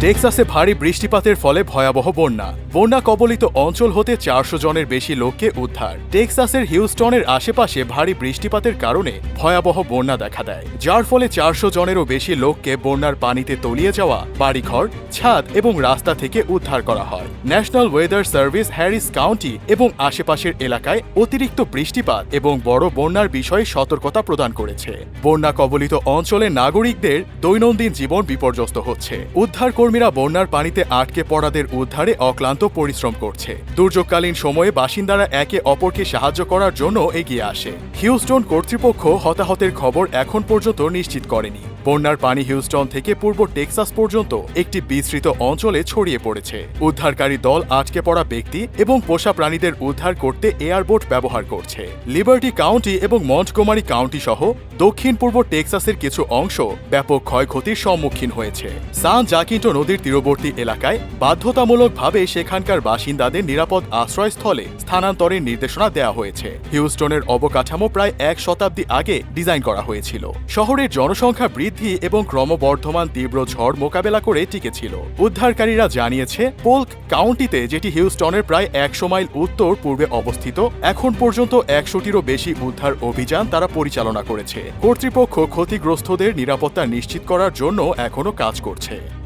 টেক্সাসে ভারী বৃষ্টিপাতের ফলে ভয়াবহ বন্যা। বন্যা কবলিত অঞ্চল হতে চারশো জনের বেশি লোককে উদ্ধার। টেক্সাসের হিউস্টনের আশেপাশে ভারী বৃষ্টিপাতের কারণে ভয়াবহ বন্যা দেখা দেয়। যার ফলে চারশো জনেরও বেশি লোককে বন্যার পানিতে তলিয়ে যাওয়া, বাড়িঘর, ছাদ এবং রাস্তা থেকে উদ্ধার করা হয়। National weather service, Harris County এবং আশেপাশের এলাকায় অতিরিক্ত বৃষ্টিপাত এবং বড় বন্যার বিষয়ে সতর্কতা প্রদান করেছে। বন্যা কবলিত অঞ্চলের নাগরিকদের দৈনন্দিন জীবন বিপর্যস্ত হচ্ছে। উদ্ধার কর্মীরা বন্যার পানিতে আটকে পড়াদের উদ্ধারে অক্লান্ত পরিশ্রম করছে। দুর্যোগকালীন সময়ে বাসিন্দারা একে অপরকে সাহায্য করার জন্য এগিয়ে আসে। হিউস্টন কর্তৃপক্ষ হতাহতের খবর এখন পর্যন্ত নিশ্চিত করেনি। বন্যার পানি হিউস্টন থেকে পূর্ব টেক্সাস পর্যন্ত একটি বিস্তৃত অঞ্চলে ছড়িয়ে পড়েছে। উদ্ধারকারী দল আটকে পড়া ব্যক্তি এবং পোষা প্রাণীদের উদ্ধার করতে এয়ারবোট ব্যবহার করছে। লিবার্টি কাউন্টি এবং মন্টগোমারি কাউন্টি সহ দক্ষিণ পূর্ব টেক্সাসের কিছু অংশ ব্যাপক ক্ষয়ক্ষতির সম্মুখীন হয়েছে। সান জাকিন্টো নদীর তীরবর্তী এলাকায় বাধ্যতামূলকভাবে সেখানকার বাসিন্দাদের নিরাপদ আশ্রয়স্থলে স্থানান্তরের নির্দেশনা দেওয়া হয়েছে। হিউস্টনের অবকাঠামো প্রায় এক শতাব্দী আগে ডিজাইন করা হয়েছিল। শহরের জনসংখ্যা বৃদ্ধি এবং ক্রমবর্ধমান তীব্র ঝড় মোকাবেলা করে টিকেছিল। উদ্ধারকারীরা জানিয়েছে, পোল্ক কাউন্টিতে যেটি হিউস্টনের প্রায় একশো মাইল উত্তর পূর্বে অবস্থিত, এখন পর্যন্ত একশোটিরও বেশি উদ্ধার অভিযান তারা পরিচালনা করেছে। কর্তৃপক্ষ ক্ষতিগ্রস্তদের নিরাপত্তা নিশ্চিত করার জন্য এখনও কাজ করছে।